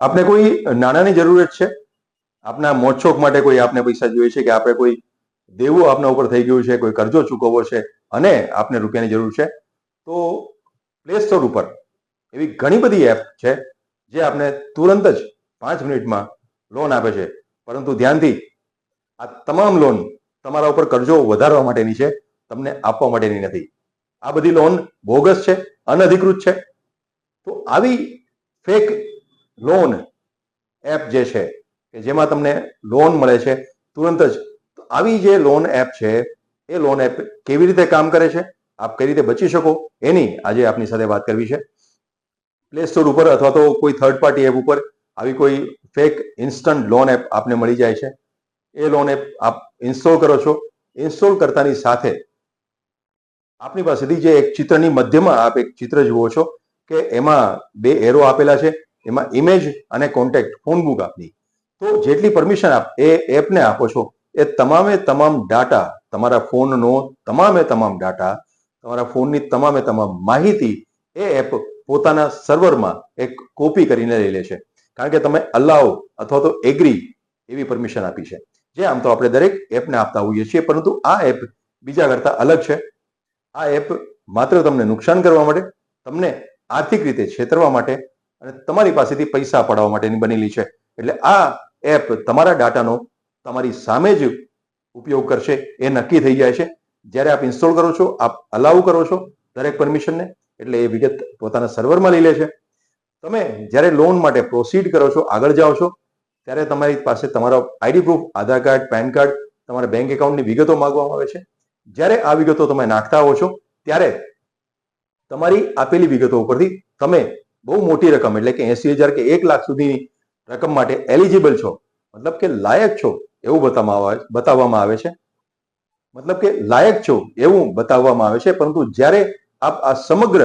આપને કોઈ નાણાંની જરૂરત છે? આપના મોજશોખ માટે કોઈ આપને પૈસા જોઈએ છે કે આપણે કોઈ દેવું આપના ઉપર થઈ ગયું છે, કોઈ કરજો ચૂકવવો છે અને આપને રૂપિયાની જરૂર છે? તો પ્લે સ્ટોર ઉપર એવી ઘણી બધી એપ છે જે આપને તુરંત જ પાંચ મિનિટમાં લોન આપે છે. પરંતુ ધ્યાનથી આ તમામ લોન તમારા ઉપર કરજો વધારવા માટેની છે, તમને આપવા માટેની નથી. આ બધી લોન બોગસ છે, અનધિકૃત છે. તો આવી ફેક લોન એપ જે છે, કે જેમાં તમને લોન મળે છે, તુરંત જ આવી જે લોન એપ છે, એ લોન એપ કેવી રીતે કામ કરે છે, આપ કઈ રીતે બચી શકો, એની આજે આપની સાથે વાત કરવી છે. પ્લે સ્ટોર ઉપર અથવા તો કોઈ થર્ડ પાર્ટી એપ ઉપર આવી કોઈ ફેક ઇન્સ્ટન્ટ લોન એપ આપને મળી જાય છે. એ લોન એપ આપ ઇન્સ્ટોલ કરો છો. ઇન્સ્ટોલ કરતાની સાથે આપની પાસેથી જે એક ચિત્રની મધ્યમાં આપ એક ચિત્ર જુઓ છો, કે એમાં બે એરો આપેલા છે. એમાં ઇમેજ અને કોન્ટેક્ટ ફોન બુક આપની તો જેટલી પરમિશન આપ, એ એપને આપો છો, એ તમામે તમામ ડાટા તમારા ફોનનો તમામે તમામ ડાટા તમારા ફોનની તમામે તમામ માહિતી એ એપ પોતાના સર્વરમાં એક કોપી કરીને લઈ લે છે. કારણ કે તમે અલાવ અથવા તો એગ્રી એવી પરમિશન આપી છે. જે આમ તો આપણે દરેક એપને આપતા હોઈએ છીએ, પરંતુ આ એપ બીજા કરતા અલગ છે. આ એપ માત્ર તમને નુકસાન કરવા માટે, તમને આર્થિક રીતે છેતરવા માટે અને તમારી પાસેથી પૈસા પડાવવા માટેની બનેલી છે. એટલે આ એપ તમારા ડાટાનો તમારી સામે જ ઉપયોગ કરશે. એ નક્કી થઈ જાય છે. જ્યારે આપ ઇન્સ્ટોલ કરો છો, આપ અલાઉ કરો છો દરેક પરમિશનને, એટલે એ વિગત પોતાના સર્વરમાં લઈ લે છે. તમે જ્યારે લોન માટે પ્રોસીડ કરો છો, આગળ જાઓ છો, ત્યારે તમારી પાસે તમારો ID proof, Aadhaar card, PAN card, તમારા બેંક એકાઉન્ટની વિગતો માંગવામાં આવે છે. જ્યારે આ વિગતો તમે નાખતા હો છો, ત્યારે તમારી આપેલી વિગતો ઉપરથી તમે બહુ મોટી રકમ, એટલે કે એસી હજાર કે એક લાખ સુધીની રકમ માટે એલિજિબલ છો. મતલબ કે લાયક છો, એવું બતાવવામાં આવે બતાવવામાં આવે છે. મતલબ કે લાયક છો, એવું બતાવવામાં આવે છે. પરંતુ જ્યારે આપ આ સમગ્ર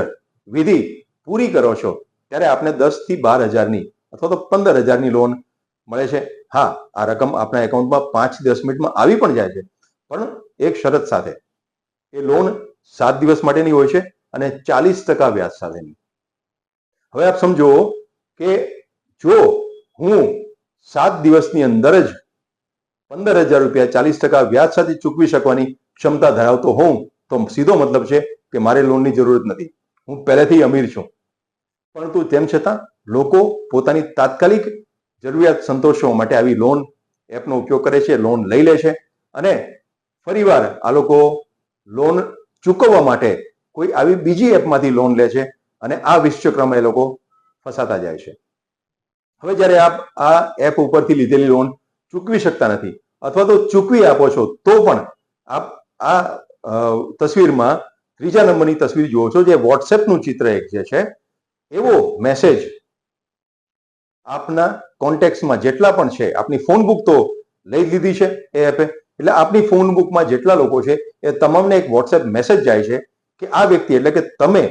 વિધિ પૂરી કરો છો, ત્યારે આપને દસથી બાર હજારની અથવા તો પંદર હજારની લોન મળે છે. હા, આ રકમ આપણા એકાઉન્ટમાં પાંચ દસ મિનિટમાં આવી પણ જાય છે. પણ એક શરત સાથે, એ લોન સાત દિવસ માટેની હોય છે અને ચાલીસ ટકા વ્યાજ સાથેની. હવે આપ સમજો કે જો હું સાત દિવસની અંદર જ પંદર હજાર રૂપિયા ચાલીસ ટકા વ્યાજ સાથે ચૂકવી શકવાની ક્ષમતા ધરાવતો હોઉં, તો સીધો મતલબ છે કે મારે લોનની જરૂરત નથી. હું પહેલેથી અમીર છું. પરંતુ તેમ છતાં લોકો પોતાની તાત્કાલિક જરૂરિયાત સંતોષવા માટે આવી લોન એપનો ઉપયોગ કરે છે, લોન લઈ લે છે અને ફરીવાર આ લોકો લોન ચૂકવવા માટે કોઈ આવી બીજી એપમાંથી લોન લે છે અને આ વિશ્વક્રમે એ લોકો ફસાતા જાય છે. હવે જ્યારે આપ આ એપ ઉપરથી લીધેલી લોન ચૂકવી શકતા નથી અથવા તો ચૂકવી આપો છો, તો પણ આપ આ તસવીરમાં ત્રીજા નંબરની તસવીર જુઓ છો, જે વોટ્સએપનું ચિત્ર એક જે છે, એવો મેસેજ આપના કોન્ટેક્ટમાં જેટલા પણ છે, આપની ફોન બુક તો લઈ લીધી છે એ એપે, એટલે આપની ફોન બુકમાં જેટલા લોકો છે, એ તમામને એક વોટ્સએપ મેસેજ જાય છે કે આ વ્યક્તિ, એટલે કે તમે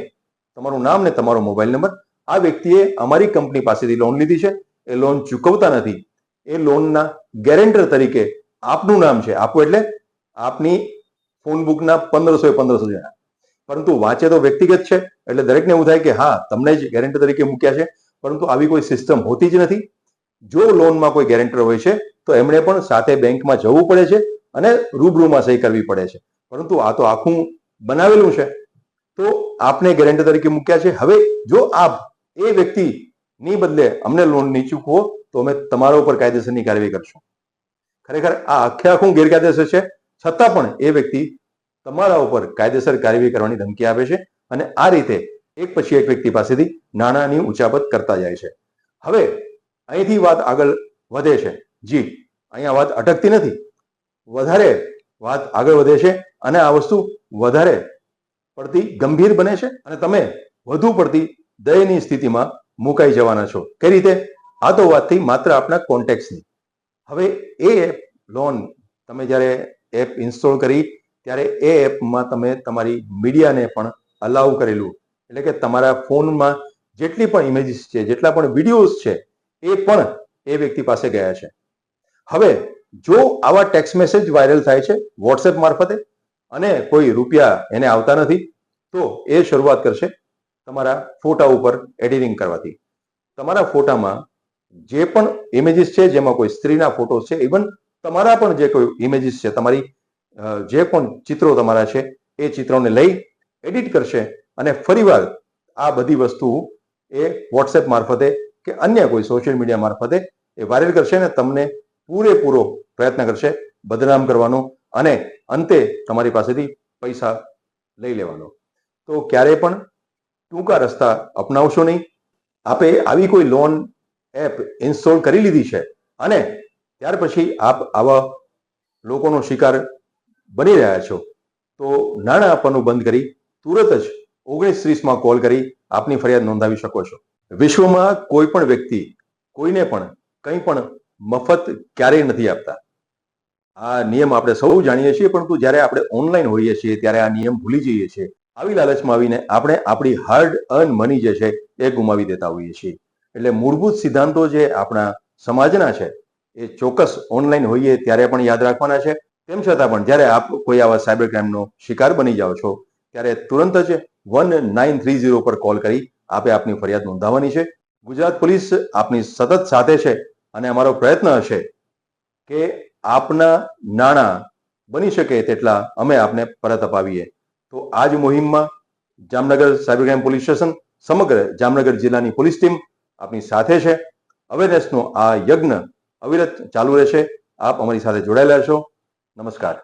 તમારું નામ ને તમારો મોબાઈલ નંબર આ વ્યક્તિએ અમારી કંપની પાસેથી લોન લીધી છે. એ લોન ચૂકવતા નથી. એ લોનના ગેરેન્ટર તરીકે આપનું નામ છે. આપવું એટલે આપની ફોન બુકના પંદરસો એ પંદરસો જણા. પરંતુ વાંચે તો વ્યક્તિગત છે. એટલે દરેકને એવું થાય કે હા, તમને જ ગેરેન્ટર તરીકે મૂક્યા છે. પરંતુ આવી કોઈ સિસ્ટમ હોતી જ નથી. જો લોનમાં કોઈ ગેરેન્ટર હોય છે, તો એમણે પણ સાથે બેંકમાં જવું પડે છે અને રૂબરૂમાં સહી કરવી પડે છે. પરંતુ આ તો આખું બનાવેલું છે. તો આપને ગેરેન્ટર તરીકે મૂક્યા છે. હવે જો આપ એ વ્યક્તિની બદલે અમને લોન નહીં ચૂકવો, તો અમે તમારા ઉપર કાયદેસરની કાર્યવાહી કરશું. ખરેખર આ આખે આખું ગેરકાયદેસર છે. છતાં પણ એ વ્યક્તિ તમારા ઉપર કાયદેસર કાર્યવાહી કરવાની ધમકી આપે છે અને આ રીતે એક પછી એક વ્યક્તિ પાસેથી નાણાંની ઉચાપત કરતા જાય છે. હવે અહીંથી વાત આગળ વધે છે. જી, અહીંયા વાત અટકતી નથી. વધારે વાત આગળ વધે છે અને આ વસ્તુ વધારે પડતી ગંભીર બને છે અને તમે વધુ પડતી દયની સ્થિતિમાં મુકાઈ જવાના છો. કઈ રીતે? આ તો વાતથી માત્ર આપના કોન્ટેક્ટની હવે એ એપ લોન તમે જ્યારે એપ ઇન્સ્ટોલ કરી, ત્યારે એ એપમાં તમે તમારી મીડિયાને પણ અલાઉ કરેલું. એટલે કે તમારા ફોનમાં જેટલી પણ ઇમેજીસ છે, જેટલા પણ વિડીયોઝ છે, એ પણ એ વ્યક્તિ પાસે ગયા છે. હવે જો આવા ટેક્સ મેસેજ વાયરલ થાય છે વોટ્સએપ મારફતે અને કોઈ રૂપિયા એને આવતા નથી, તો એ શરૂઆત કરશે તમારા ફોટા ઉપર એડિટિંગ કરવાથી. તમારા ફોટામાં જે પણ ઇમેજીસ છે, જેમાં કોઈ સ્ત્રીના ફોટોસ છે ઇવન તમારા પણ જે કોઈ ઇમેજીસ છે, તમારી જે પણ ચિત્રો તમારા છે, એ ચિત્રોને લઈ એડિટ કરશે અને ફરીવાર આ બધી વસ્તુ એ વોટ્સએપ મારફતે કે અન્ય કોઈ સોશિયલ મીડિયા મારફતે એ વાયરલ કરશે ને તમને પૂરેપૂરો પ્રયત્ન કરશે બદનામ કરવાનો અને અંતે તમારી પાસેથી પૈસા લઈ લેવાનો. તો ક્યારેય પણ ટૂંકા રસ્તા અપનાવશો નહીં. આપે આવી કોઈ લોન એપ ઇન્સ્ટોલ કરી લીધી છે અને ત્યાર પછી આપ આવા લોકોનો શિકાર બની રહ્યા છો. તો નાણાં આપવાનું બંધ કરી તુરત જ ઓગણીસ ત્રીસમાં કોલ કરી આપની ફરિયાદ નોંધાવી શકો છો. વિશ્વમાં કોઈ પણ વ્યક્તિ કોઈને પણ કંઈ પણ મફત ક્યારેય નથી આપતા. આ નિયમ આપણે સૌ જાણીએ છીએ, પરંતુ જ્યારે આપણે ઓનલાઈન હોઈએ છીએ, ત્યારે આ નિયમ ભૂલી જઈએ છીએ. આવી લાલચમાં આવીને આપણે આપણી હાર્ડ અર્ન મની જે છે, એ ગુમાવી દેતા હોઈએ છીએ. એટલે મૂળભૂત સિદ્ધાંતો જે આપણા સમાજના છે, એ ચોક્કસ ઓનલાઈન હોઈએ ત્યારે પણ યાદ રાખવાના છે. તેમ છતાં પણ જ્યારે આપ કોઈ આવા સાયબર ક્રાઇમનો શિકાર બની જાઓ છો, ત્યારે તુરંત જ વન નાઇન થ્રી ઝીરો પર કોલ કરી આપે આપની ફરિયાદ નોંધાવવાની છે. ગુજરાત પોલીસ આપની સતત સાથે છે, અને અમારો પ્રયત્ન હશે કે આપના નાણાં બની શકે તેટલા અમે આપને પરત અપાવીએ. તો આ જ મુહિમમાં Jamnagar cyber crime police station, સમગ્ર જામનગર જિલ્લાની પોલીસ ટીમ આપની સાથે છે. અવેરનેસનો આ યજ્ઞ અવિરત ચાલુ રહેશે. આપ અમારી સાથે જોડાયેલા છો નમસ્કાર.